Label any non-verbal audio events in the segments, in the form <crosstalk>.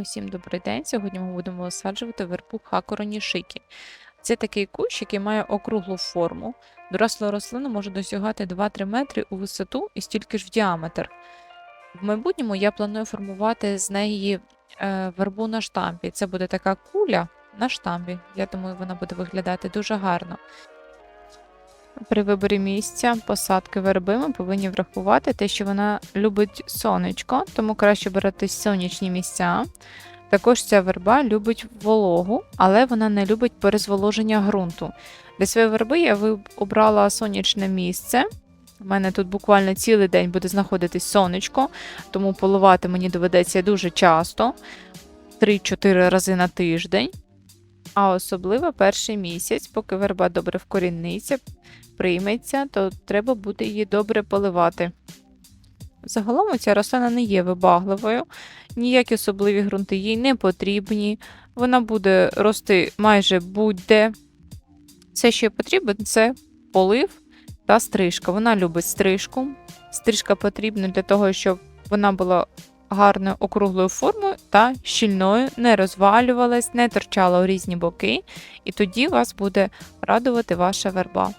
Усім добрий день. Сьогодні ми будемо висаджувати вербу хакороні шики. Це такий кущ, який має округлу форму. Доросла рослина може досягати 2-3 метри у висоту і стільки ж в діаметр. В майбутньому я планую формувати з неї е, вербу на штампі. Це буде така куля на штампі. Я думаю, вона буде виглядати дуже гарно. При виборі місця посадки верби ми повинні врахувати те, що вона любить сонечко, тому краще брати сонячні місця. Також ця верба любить вологу, але вона не любить перезволоження ґрунту. Для своєї верби я обрала сонячне місце. У мене тут буквально цілий день буде знаходитись сонечко, тому поливати мені доведеться дуже часто 3-4 рази на тиждень. А особливо перший місяць, поки верба добре вкоріниться, прийметься, то треба буде її добре поливати. Загалом ця рослина не є вибагливою, ніякі особливі ґрунти їй не потрібні. Вона буде рости майже будь-де. Все, що їй потрібно, це полив та стрижка. Вона любить стрижку. Стрижка потрібна для того, щоб вона була гарною округлою формою та щільною, не розвалювалась, не торчала у різні боки, і тоді вас буде радувати ваша верба.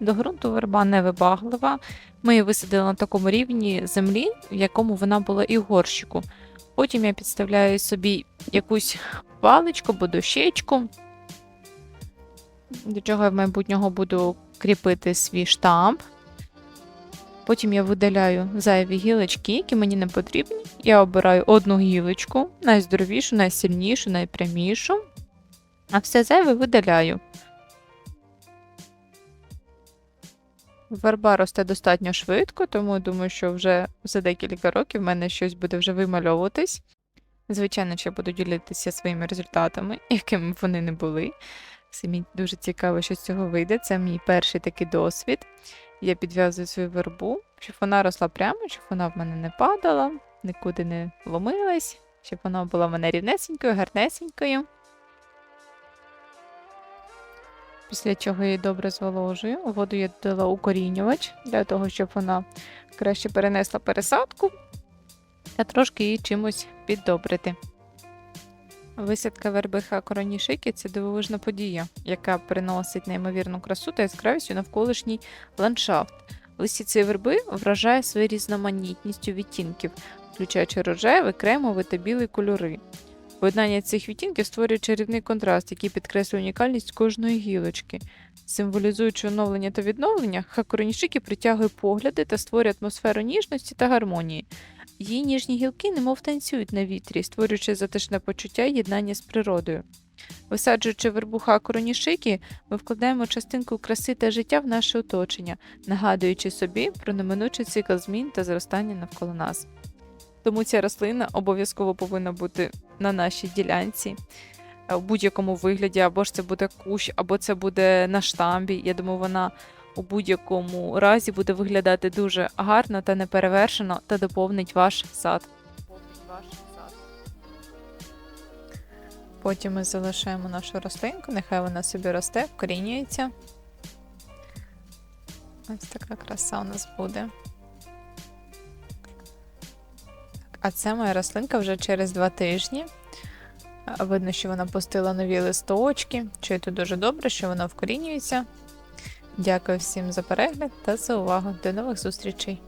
До ґрунту верба невибаглива. Ми її висадили на такому рівні землі, в якому вона була і горщику. Потім я підставляю собі якусь паличку або дощечку, до чого я в майбутнього буду кріпити свій штамп. Потім я видаляю зайві гілочки, які мені не потрібні. Я обираю одну гілочку, найздоровішу, найсильнішу, найпрямішу, а все зайве видаляю. Верба росте достатньо швидко, тому думаю, що вже за декілька років в мене щось буде вже вимальовуватись. Звичайно, що я буду ділитися своїми результатами, <laughs> якими б вони не були. Самі дуже цікаво, що з цього вийде. Це мій перший такий досвід. Я підв'язую свою вербу, щоб вона росла прямо, щоб вона в мене не падала, нікуди не ломилась, щоб вона була в мене рівнесенькою, гарнесенькою. Після чого її добре зволожую. Воду я додала укорінювач для того, щоб вона краще перенесла пересадку та трошки її чимось піддобрити. Висадка вербиха коронішики це дивовижна подія, яка приносить неймовірну красу та яскравість у навколишній ландшафт. Листі цієї верби вражає своєю різноманітністю відтінків, включаючи рожевий, кремовий та білий кольори. Поєднання цих відтінків створює чарівний контраст, який підкреслює унікальність кожної гілочки. Символізуючи оновлення та відновлення, хакоронішики притягує погляди та створює атмосферу ніжності та гармонії. Її ніжні гілки немов танцюють на вітрі, створюючи затишне почуття єднання з природою. Висаджуючи вербу хакоронішики, ми вкладаємо частинку краси та життя в наше оточення, нагадуючи собі про неминучий цикл змін та зростання навколо нас. Тому ця рослина обов'язково повинна бути на нашій ділянці е, в будь-якому вигляді, або ж це буде кущ, або це буде на штамбі. Я думаю, вона у будь-якому разі буде виглядати дуже гарно та неперевершено та доповнить ваш сад. Потім ми залишаємо нашу рослинку, нехай вона собі росте, вкорінюється. Ось така краса у нас буде. А це моя рослинка вже через два тижні. Видно, що вона пустила нові листочки. Чуєте дуже добре, що вона вкорінюється. Дякую всім за перегляд та за увагу. До нових зустрічей!